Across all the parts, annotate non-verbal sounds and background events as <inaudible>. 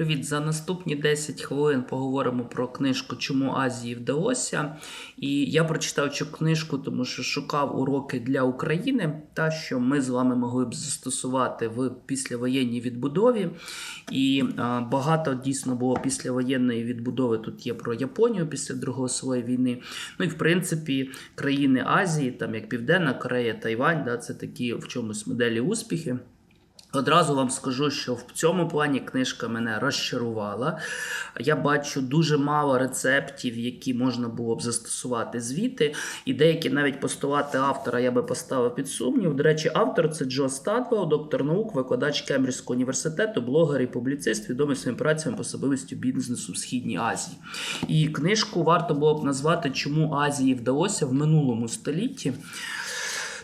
Привіт! За наступні 10 хвилин поговоримо про книжку Чому Азії вдалося. І я прочитав цю книжку, тому що шукав уроки для України, та що ми з вами могли б застосувати в післявоєнній відбудові. І а, багато дійсно було післявоєнної відбудови. Тут є про Японію після Другої світової війни. Ну і в принципі країни Азії, там як Південна Корея, Тайвань, да, це такі в чомусь моделі успіхи. Одразу вам скажу, що в цьому плані книжка мене розчарувала. Я бачу дуже мало рецептів, які можна було б застосувати звіти, і деякі навіть постулати автора я би поставив під сумнів. До речі, автор це Джо Статвелл, доктор наук, викладач Кембриджського університету, блогер і публіцист, відомий своїми працями по особливості бізнесу в Східній Азії. І книжку варто було б назвати Чому Азії вдалося в минулому столітті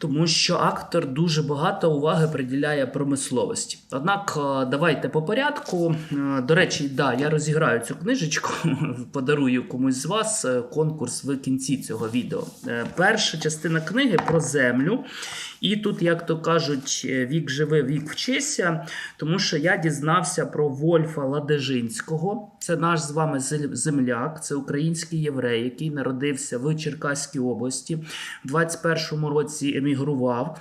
тому що актор дуже багато уваги приділяє промисловості. Однак, е, давайте по порядку. Е, До речі, да, я розіграю цю книжечку, <laughs> подарую комусь з вас е, конкурс в кінці цього відео. Перша частина книги про землю. І тут, як то кажуть, вік живи, вік вчися, тому що я дізнався про Вольфа Ладежинського. Це наш з вами земляк, це український єврей, який народився в Черкаській області. В 21-му році емігрував.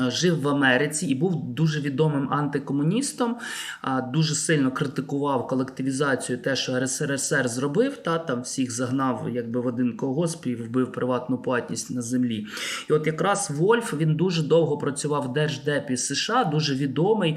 Е, Жив в Америці і був дуже відомим антикомуністом, а, дуже сильно критикував колективізацію, те, що РСРСР зробив, та там всіх загнав якби в один колгосп і вбив приватну платність на землі. І от якраз Вольф він дуже довго працював в Держдепі США, дуже відомий.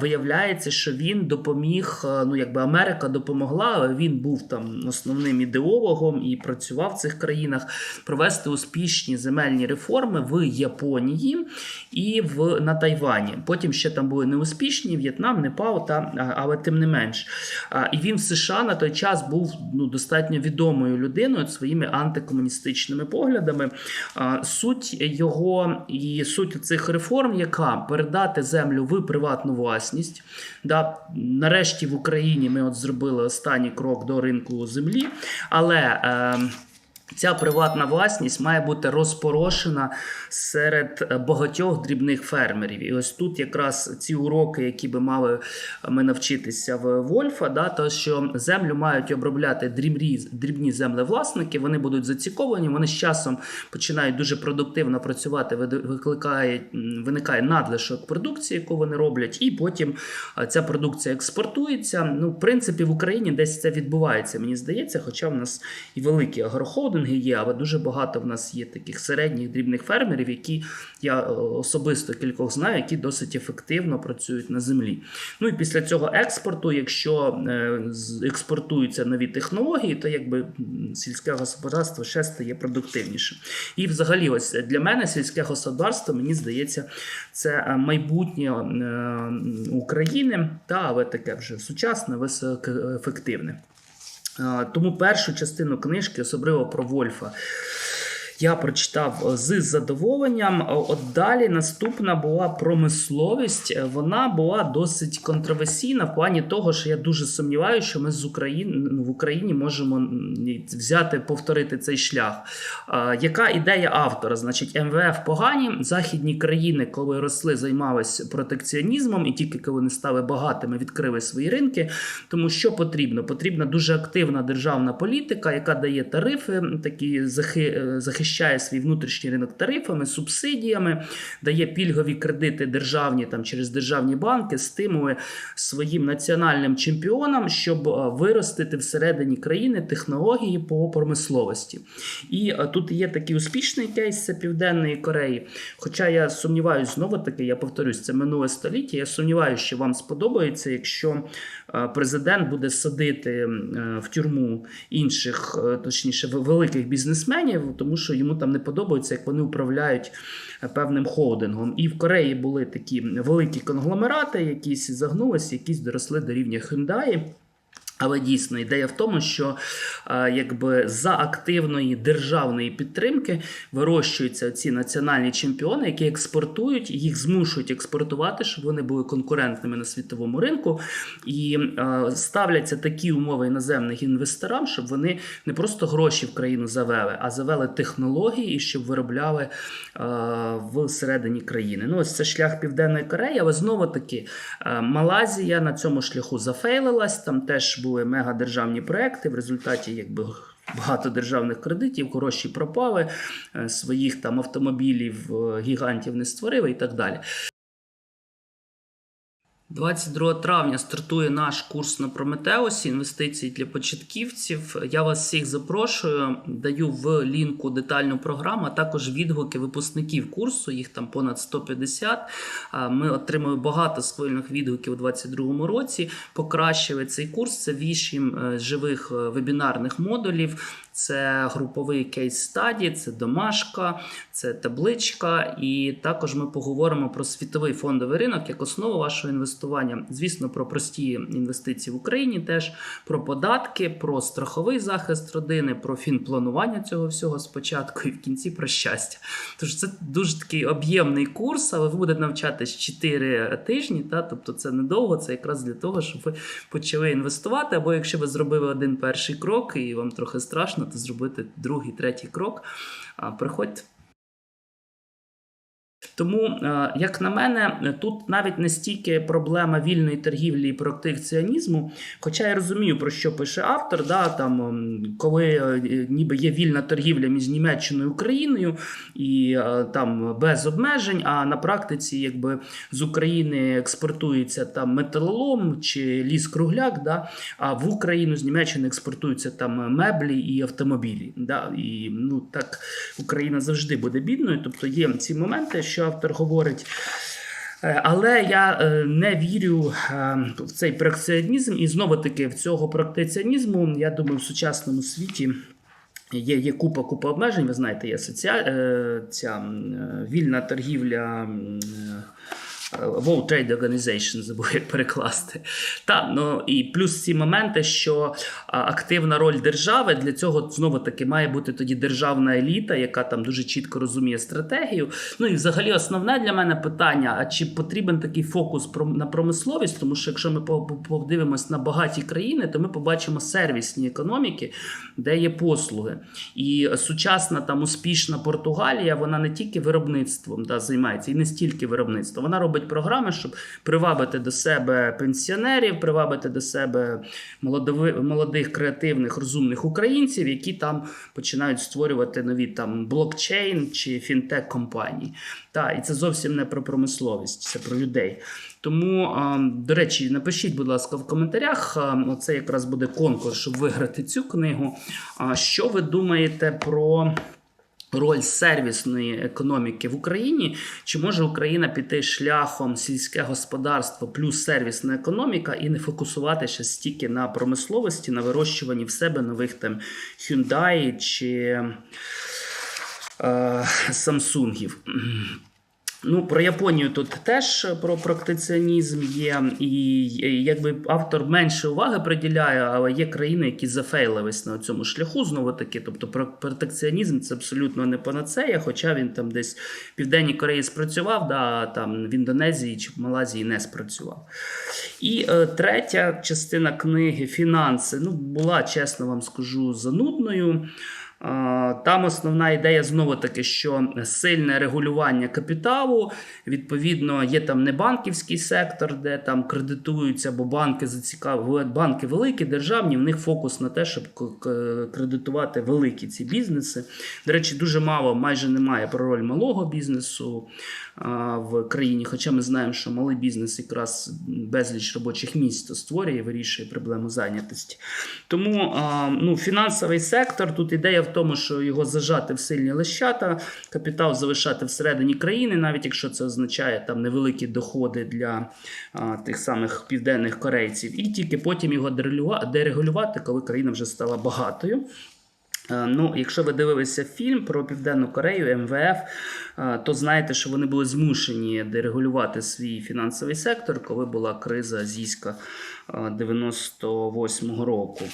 Виявляється, що він допоміг. е, Ну, якби Америка допомогла, він був там основним ідеологом і працював в цих країнах провести успішні земельні реформи в Японії і в на Тайвані. Потім ще там були неуспішні В'єтнам, Непал, та але тим не менш. І він в США на той час був ну, достатньо відомою людиною своїми антикомуністичними поглядами. Суть його і суть цих реформ, яка передати землю в приватну власність. Да, нарешті в Україні ми от зробили останній крок до ринку землі, але. Е, Ця приватна власність має бути розпорошена серед е, багатьох дрібних фермерів. І ось тут якраз ці уроки, які би мали ми навчитися в Вольфа, да, то що землю мають обробляти дрібні, дрібні землевласники, вони будуть зацікавлені, вони з часом починають дуже продуктивно працювати, викликає, виникає надлишок продукції, яку вони роблять, і потім е, ця продукція експортується. Ну, в принципі, в Україні десь це відбувається, мені здається, хоча в нас і великі агрохолдинги є, але дуже багато в нас є таких середніх дрібних фермерів, які я е, особисто кількох знаю, які досить ефективно працюють на землі. Ну і після цього експорту, якщо е, експортуються нові технології, то якби сільське господарство ще стає продуктивнішим. І взагалі, ось для мене сільське господарство, мені здається, це е, майбутнє України, та але таке вже сучасне, високоефективне. Тому першу частину книжки, особливо про Вольфа, я прочитав з задоволенням. От далі наступна була промисловість. Е, Вона була досить контроверсійна в плані того, що я дуже сумніваюся, що ми з України в Україні можемо взяти повторити цей шлях. Е, Яка ідея автора? Значить, МВФ погані. Західні країни, коли росли, займалися протекціонізмом, і тільки коли вони стали багатими, відкрили свої ринки. Тому що потрібно? Потрібна дуже активна державна політика, яка дає тарифи, такі захи, е, захищає свій внутрішній ринок тарифами, субсидіями, дає пільгові кредити державні там через державні банки, стимули своїм національним чемпіонам, щоб е, виростити всередині країни технології по промисловості. І е, тут є такий успішний кейс це Південної Кореї. Хоча я сумніваюся, знову таки, я повторюсь, це минуле століття. Я сумніваюся, що вам сподобається, якщо е, президент буде садити в тюрму інших, точніше, великих бізнесменів, тому що йому там не подобається, як вони управляють е, певним холдингом. І в Кореї були такі великі конгломерати, якісь загнулися, якісь доросли до рівня Hyundai. Але дійсно ідея в тому, що е, якби за активної державної підтримки вирощуються ці національні чемпіони, які експортують, їх змушують експортувати, щоб вони були конкурентними на світовому ринку, і е, ставляться такі умови іноземним інвесторам, щоб вони не просто гроші в країну завели, а завели технології, і щоб виробляли е, всередині країни. Ну, ось це шлях Південної Кореї, але знову таки Малазія на цьому шляху зафейлилась. Там теж були мегадержавні проекти. В результаті, якби. Багато державних кредитів, гроші пропали, е, своїх там автомобілів е, гігантів не створили і так далі. 22 травня стартує наш курс на Прометеусі інвестиції для початківців. Я вас всіх запрошую. Даю в лінку детальну програму, а також відгуки випускників курсу. Їх там понад 150. Ми отримали багато схвильних відгуків у 2022 році. Покращили цей курс. Це вісім е, живих е, вебінарних модулів. Це груповий кейс стаді, це домашка, це табличка. І також ми поговоримо про світовий фондовий ринок як основу вашого інвестування. Звісно, про прості інвестиції в Україні, теж про податки, про страховий захист родини, про фінпланування цього всього спочатку і в кінці про щастя. Тож це дуже такий об'ємний курс, але ви будете навчатись 4 тижні. Та? Тобто це недовго, це якраз для того, щоб ви почали інвестувати. Або якщо ви зробили один перший крок і вам трохи страшно, то зробити другий, третій крок. А, Приходьте. Тому, е, як на мене, тут навіть не стільки проблема вільної торгівлі і протекціонізму, хоча я розумію, про що пише автор, да, там, ем, коли е, ніби є вільна торгівля між Німеччиною і Україною і е, там без обмежень, а на практиці якби з України експортується там металолом чи ліс-кругляк, да, а в Україну з Німеччини експортуються там меблі і автомобілі. Да, і ну, так Україна завжди буде бідною. Тобто є ці моменти, що автор говорить. Е, Але я е, не вірю е, в цей проекціонізм, і знову таки в цього практиціонізму, я думаю, в сучасному світі. Є, є купа купа обмежень. Ви знаєте, є соціаль... ця вільна торгівля. World Trade Organization, забув як перекласти. Та, ну, і плюс ці моменти, що активна роль держави для цього знову таки має бути тоді державна еліта, яка там дуже чітко розуміє стратегію. Ну і взагалі основне для мене питання: а чи потрібен такий фокус на промисловість? Тому що якщо ми по- по- подивимось на багаті країни, то ми побачимо сервісні економіки, де є послуги. І сучасна там успішна Португалія, вона не тільки виробництвом да, займається, і не стільки виробництвом. Вона робить програми, щоб привабити до себе пенсіонерів, привабити до себе молодови- молодих, креативних, розумних українців, які там починають створювати нові там блокчейн чи фінтек компанії. Та, і це зовсім не про промисловість, це про людей. Тому, до речі, напишіть, будь ласка, в коментарях. а, Оце якраз буде конкурс, щоб виграти цю книгу. Що ви думаєте про роль сервісної економіки в Україні? Чи може Україна піти шляхом сільське господарство плюс сервісна економіка і не фокусуватися стільки на промисловості, на вирощуванні в себе нових там Hyundai чи е, Самсунгів? Ну, про Японію тут теж про протекціонізм є, і і якби автор менше уваги приділяє, але є країни, які зафейлились на цьому шляху. Знову таки, тобто про- протекціонізм це абсолютно не панацея, хоча він там десь в Південній Кореї спрацював, да, там в Індонезії чи в Малазії не спрацював. І е, третя частина книги Фінанси ну, була, чесно вам скажу, занудною. Там основна ідея знову таки, що сильне регулювання капіталу. Відповідно, є там не банківський сектор, де там кредитуються, бо банки зацікавили. Банки великі, державні, в них фокус на те, щоб кредитувати великі ці бізнеси. До речі, дуже мало, майже немає про роль малого бізнесу в країні. Хоча ми знаємо, що малий бізнес якраз безліч робочих місць створює, вирішує проблему зайнятості. Тому ну, фінансовий сектор тут ідея в тому, що його зажати в сильні лещата, капітал залишати всередині країни, навіть якщо це означає там невеликі доходи для а, тих самих південних корейців, і тільки потім його дерегулюва- дерегулювати, коли країна вже стала багатою. Е, Ну, якщо ви дивилися фільм про Південну Корею, МВФ, е, то знаєте, що вони були змушені дерегулювати свій фінансовий сектор, коли була криза азійська 98-го року.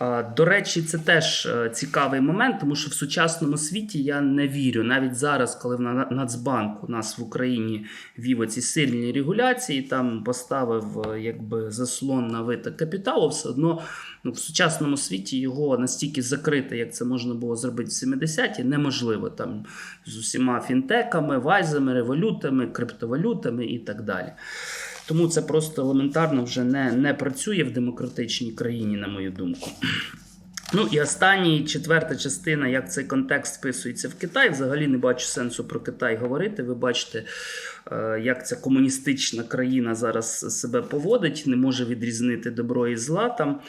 Е, До речі, це теж е, цікавий момент, тому що в сучасному світі я не вірю. Навіть зараз, коли в Нацбанк у нас в Україні вів оці сильні регуляції, там поставив е, якби заслон на виток капіталу, все одно ну, в сучасному світі його настільки закрити, як це можна було зробити в 70-ті, неможливо там з усіма фінтеками, вайзами, револютами, криптовалютами і так далі. Тому це просто елементарно вже не, не працює в демократичній країні, на мою думку. Ну і останній, четверта частина, як цей контекст вписується в Китай. Взагалі не бачу сенсу про Китай говорити. Ви бачите, е, як ця комуністична країна зараз себе поводить, не може відрізнити добро і зла там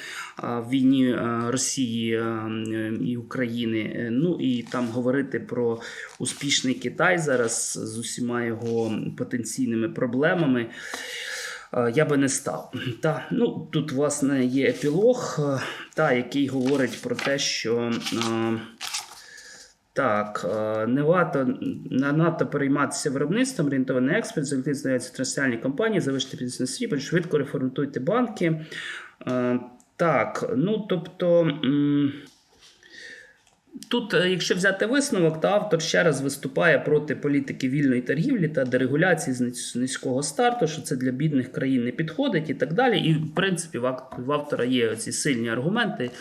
в війні е, Росії е, і України. Ну і там говорити про успішний Китай зараз з усіма його потенційними проблемами. Е, Я би не став. Та, ну, тут, власне, є епілог, е, та, який говорить про те, що е, так, не варто не надто перейматися виробництвом, орієнтований експорт, залітить знаються транснаціональні компанії, завищити бізнес світ, швидко реформатуйте банки. Так, ну тобто. Тут, е, якщо взяти висновок, то автор ще раз виступає проти політики вільної торгівлі та дерегуляції з низького старту, що це для бідних країн не підходить і так далі. І, в принципі, в автора є ці сильні аргументи.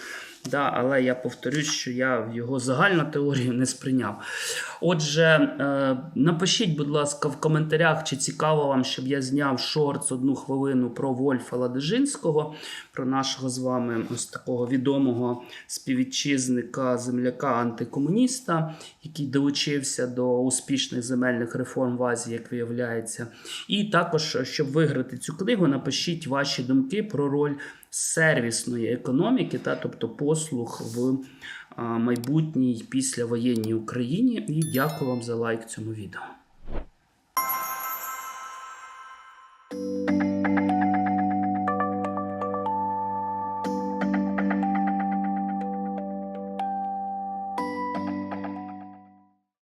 Да, але я повторюсь, що я його загальну теорію не сприйняв. Отже, е, напишіть, будь ласка, в коментарях, чи цікаво вам, щоб я зняв шортс одну хвилину про Вольфа Ладижинського, про нашого з вами ось такого відомого співвітчизника, земляка, антикомуніста, який долучився до успішних земельних реформ в Азії, як виявляється. І також, щоб виграти цю книгу, напишіть ваші думки про роль сервісної економіки, та, тобто послуг в майбутній післявоєнній Україні. І дякую вам за лайк цьому відео.